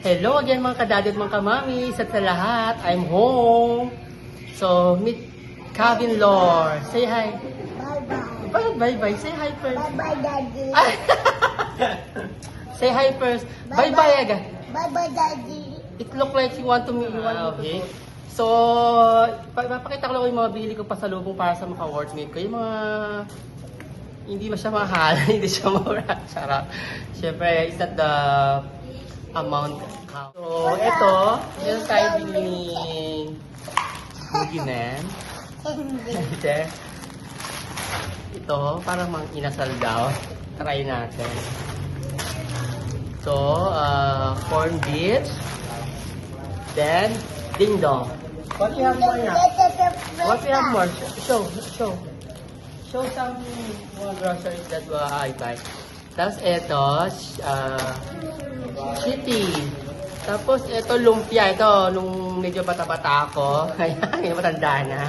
Hello again mga kadadit mga kamami sa lahat. I'm home. So, meet Calvin Lore. Say hi. Bye-bye. Bye bye bye. Say hi first. Bye-bye, Daddy. Say hi first. Bye bye aga. Bye-bye, Daddy. It look like you want to meet you want me to okay. So, pa- papakita ko lang yung mga bili ko pasalubong para sa mga workmate ko. Yung mga hindi siya mahal, hindi siya mura. Sarap. Siyempre, it's not the amount count. So, ito, tayo biling boogeyman. Hindi. Ito, parang mang inasal daw. Try natin. So, uh, corn beef. Then, ding dong. What we have more now? What we have more? Show, show. Show some more groceries that I buy. Tapos ito, uh, chitty. Tapos ito lumpia. Ito, nung medyo bata-bata ako. Ayan, matanda na.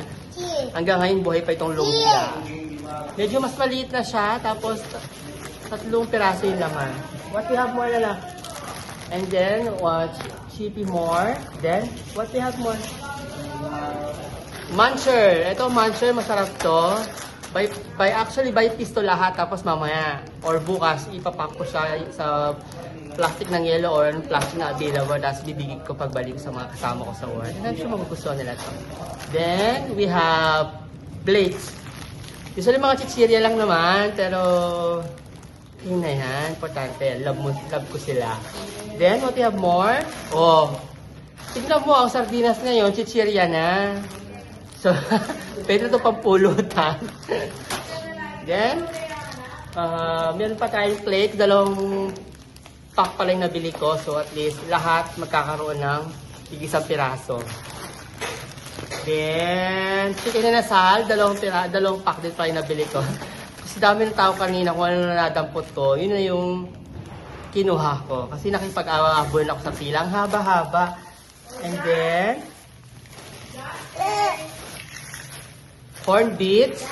Hanggang ngayon buhay pa itong lumpia. Medyo mas maliit na siya. Tapos tatlong piraso yung laman. What we have more na lang? And then, what? Chippy more. Then, what we have more? Muncher. Ito, muncher. Masarap to. By, by actually, by piece lahat. Tapos mamaya, or bukas, ipapack ko siya sa plastic ng yellow or plastic na available. Tapos bibigay ko pagbalik sa mga kasama ko sa work. And I'm sure nila to. Then, we have plates. Usually mga chichirya lang naman, pero yun na yan. Importante. Love, mo, love ko sila. Then, what we have more? Oh, tignan mo, ang sardinas ngayon, chichirya na. So, pwede ito pampulutan. Then, uh, meron pa tayong plate. Dalawang pack pa lang nabili ko. So, at least lahat magkakaroon ng isang piraso. Then, chicken na nasal, dalawang, pira, dalawang pack din pa yung nabili ko. Kasi dami ng tao kanina kung ano na nadampot ko, yun na yung kinuha ko. Kasi nakipag-awabon ako sa pila. Ang haba-haba. And then, corn beets.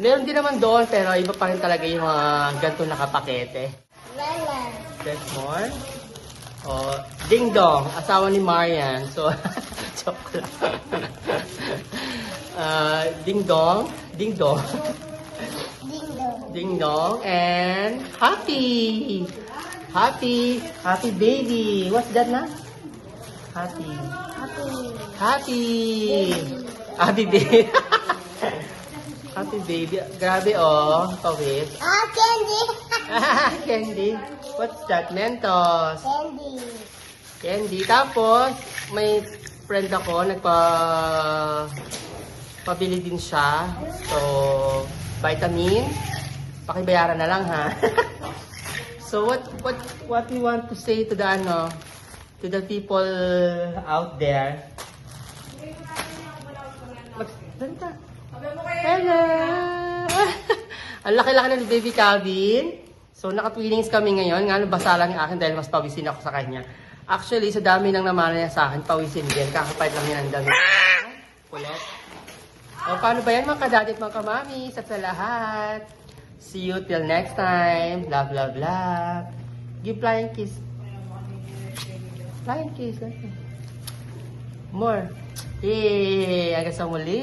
Meron din naman doon, pero iba pa rin talaga yung mga ganito nakapakete. There's more. Oh, Ding Dong, asawa ni Marian. So, joke lang. uh, Ding Dong, Ding Dong, Ding-dong. Ding Dong, and Happy. Happy, Happy baby. What's that na? Happy. Happy. Happy. Happy baby. Happy baby. Grabe oh, pawis. Ah, candy. Candy. What's that? Mentos. candy. Candy. Tapos, may friend ako, nagpa pabili din siya. So, vitamin. Pakibayaran na lang ha. so, what what what we want to say to the ano, to the people out there? Ganda. Hello! Ang laki-laki ni Baby Calvin. So, naka-twinings kami ngayon. Nga, basa lang yung akin dahil mas pawisin ako sa kanya. Actually, sa dami ng namana niya sa akin, pawisin din. Kakapait lang yan ang dami. Kulit. O, paano ba yan mga kadadit, mga kamami? Sa sa lahat. See you till next time. Love, love, love. Give flying kiss. Flying kiss. okay. More. Yay! Hanggang sa muli.